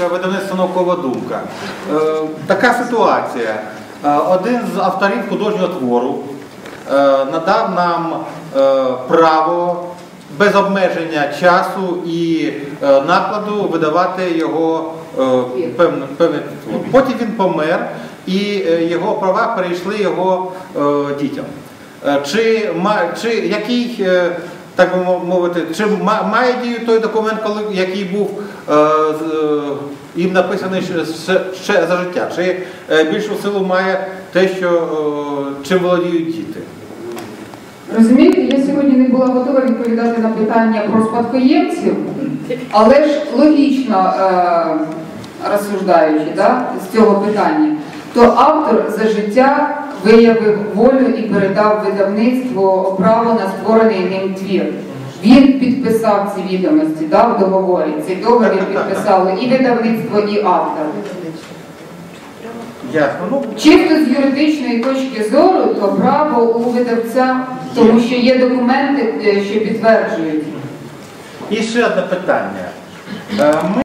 Видавництво наукова думка. Е, така ситуація. Е, один з авторів художнього твору е, надав нам право без обмеження часу і накладу видавати його певний твор. Потім він помер, і його права перейшли його дітям. Чи, чи який, так би мовити, чи має дію той документ, який був їм написаний ще, ще, за життя? Чи е, більшу силу має те, що е, чим володіють діти? Розумієте, я сьогодні не була готова відповідати на питання про спадкоємців, але ж логічно е, розсуждаючи да, з цього питання, то автор за життя виявив волю і передав видавництву право на створений ним твір. Він підписав ці відомості дав договорі. Цей договір підписали і видавництво, і автор. Ну, Чисто з юридичної точки зору, то право у видавця, тому що є документи, е, що підтверджують. і ще одне питання. Е, Ми